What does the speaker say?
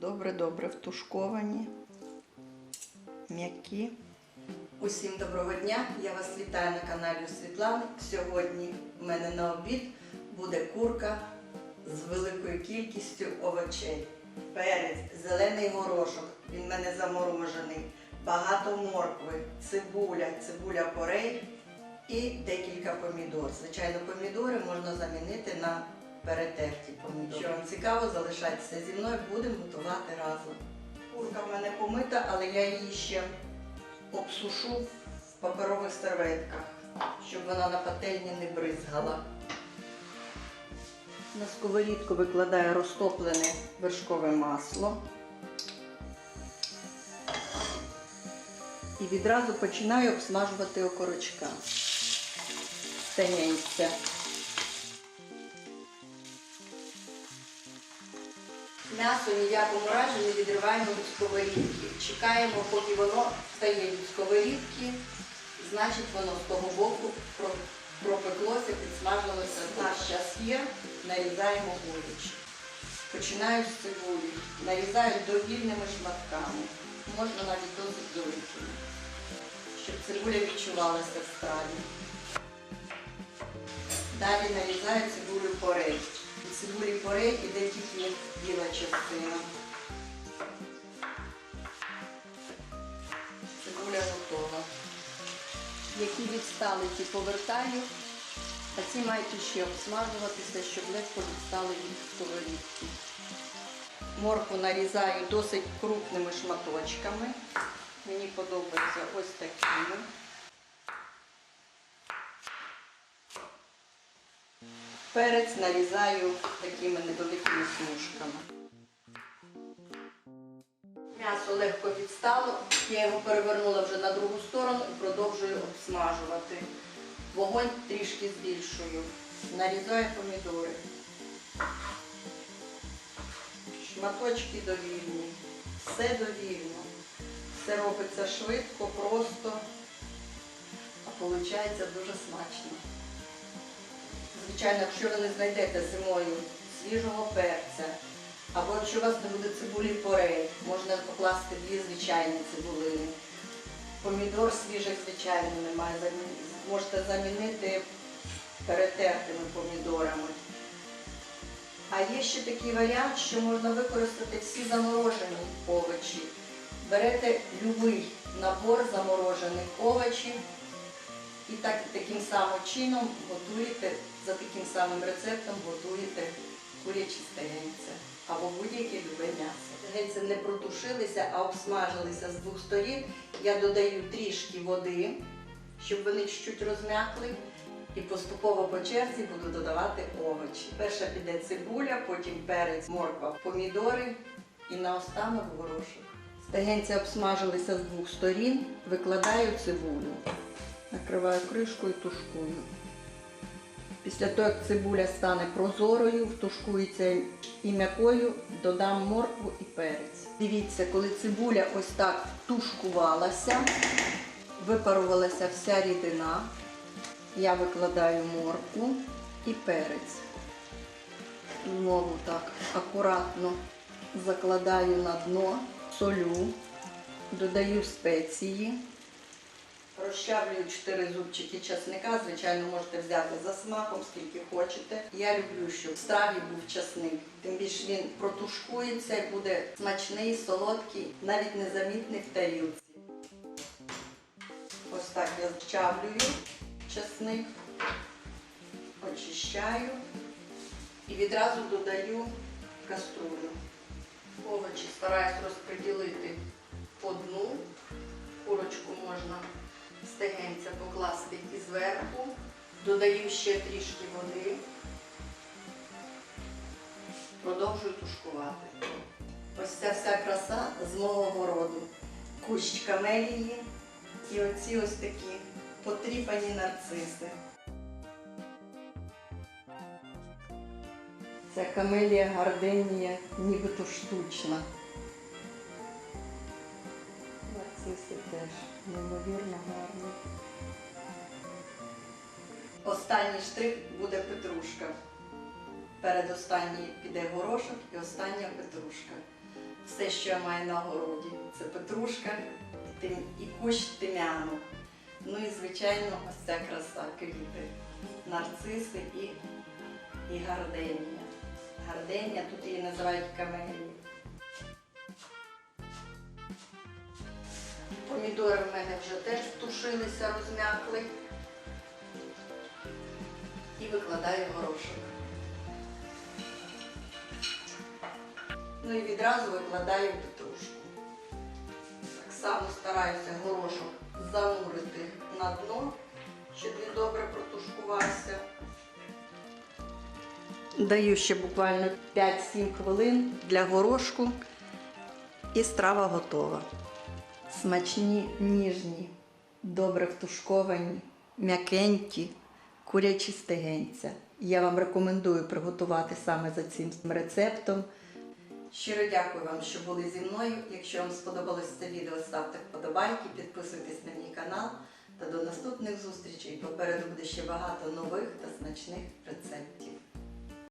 Добре-добре втушковані, м'які. Усім доброго дня! Я вас вітаю на каналі Світлани. Сьогодні в мене на обід буде курка з великою кількістю овочей. Перець, зелений горошок, він в мене заморожений, багато моркви, цибуля, цибуля порей і декілька помідор. Звичайно, помідори можна замінити на перетерті помідори. Цікаво, залишайтеся зі мною, будемо готувати разом. Курка в мене помита, але я її ще обсушу в паперових серветках, щоб вона на пательні не бризгала. На сковорідку викладаю розтоплене вершкове масло. І відразу починаю обсмажувати окорочка. Тененця. М'ясо ні в якому разі не відриваємо від сковорідки. Чекаємо, поки воно встає від сковорідки, значить воно з того боку пропеклося, підсмажилося. Час є, нарізаємо овочі. Починаю з цибулі. Нарізаю довільними шматками. Можна навіть досить великими, щоб цибуля відчувалася в страві. Далі нарізаю цибулю порей. Від цибулі порей іде тільки частина. Цибуля готова. Які відстали, ті повертаю, а ці мають ще обсмажуватися, щоб легко відстали від сковорідки. Морку нарізаю досить крупними шматочками. Мені подобається ось такими. Перець нарізаю такими невеликими смужками. Легко відстало, я його перевернула вже на другу сторону і продовжую обсмажувати. Вогонь трішки збільшую. Нарізаю помідори. Шматочки довільні. Все довільно. Все робиться швидко, просто, а виходить дуже смачно. Звичайно, якщо ви не знайдете зимою свіжого перця, або якщо у вас не буде цибулі порей, можна покласти дві звичайні цибулини. Помідор свіжих, звичайно, немає. Можете замінити перетертими помідорами. А є ще такий варіант, що можна використати всі заморожені овочі. Берете будь-який набор заморожених овочів і так, таким самим чином готуєте, за таким самим рецептом готуєте курячі стегенця або будь-яке любе м'ясо. Стегенці не протушилися, а обсмажилися з двох сторін. Я додаю трішки води, щоб вони чуть-чуть розм'якли. І поступово по черзі буду додавати овочі. Перша піде цибуля, потім перець, морква, помідори і наостанок горошок. Стегенці обсмажилися з двох сторін, викладаю цибулю. Накриваю кришкою, тушкую. Після того, як цибуля стане прозорою, втушкується і м'якою, додам моркву і перець. Дивіться, коли цибуля ось так втушкувалася, випарувалася вся рідина, я викладаю моркву і перець. Знову так акуратно закладаю на дно, солю, додаю спеції. Розчавлюю 4 зубчики часника, звичайно, можете взяти за смаком, скільки хочете. Я люблю, щоб в страві був часник. Тим більше він протушкується і буде смачний, солодкий, навіть незамітний в тарілці. Ось так я зчавлюю часник, очищаю і відразу додаю каструлю. Овочі стараюсь розподілити по дну. Курочку можна стегенця покласти і зверху. Додаю ще трішки води. Продовжую тушкувати. Ось ця вся краса з мого городу. Кущ камелії і оці ось такі потріпані нарциси. Ця камелія гарденія нібито штучна. Нарциси теж неймовірно гарні. Останній штрих буде петрушка. Передостанній піде горошок і остання петрушка. все, що я маю на городі. Це петрушка і кущ тим'яну. Ну і, звичайно, ось ця краса квіти. Нарциси і, і гарденія. Гарденія, тут її називають камелії. Помідори в мене вже теж втушилися, розм'якли. І викладаю горошок. Ну і відразу викладаю петрушку. Так само стараюся горошок занурити на дно, щоб він добре протушкувався. Даю ще буквально 5-7 хвилин для горошку і страва готова. Смачні, ніжні, добре втушковані, м'якенькі, курячі стегенця. Я вам рекомендую приготувати саме за цим рецептом. Щиро дякую вам, що були зі мною. Якщо вам сподобалось це відео, ставте вподобайки, підписуйтесь на мій канал та до наступних зустрічей. Попереду буде ще багато нових та смачних рецептів.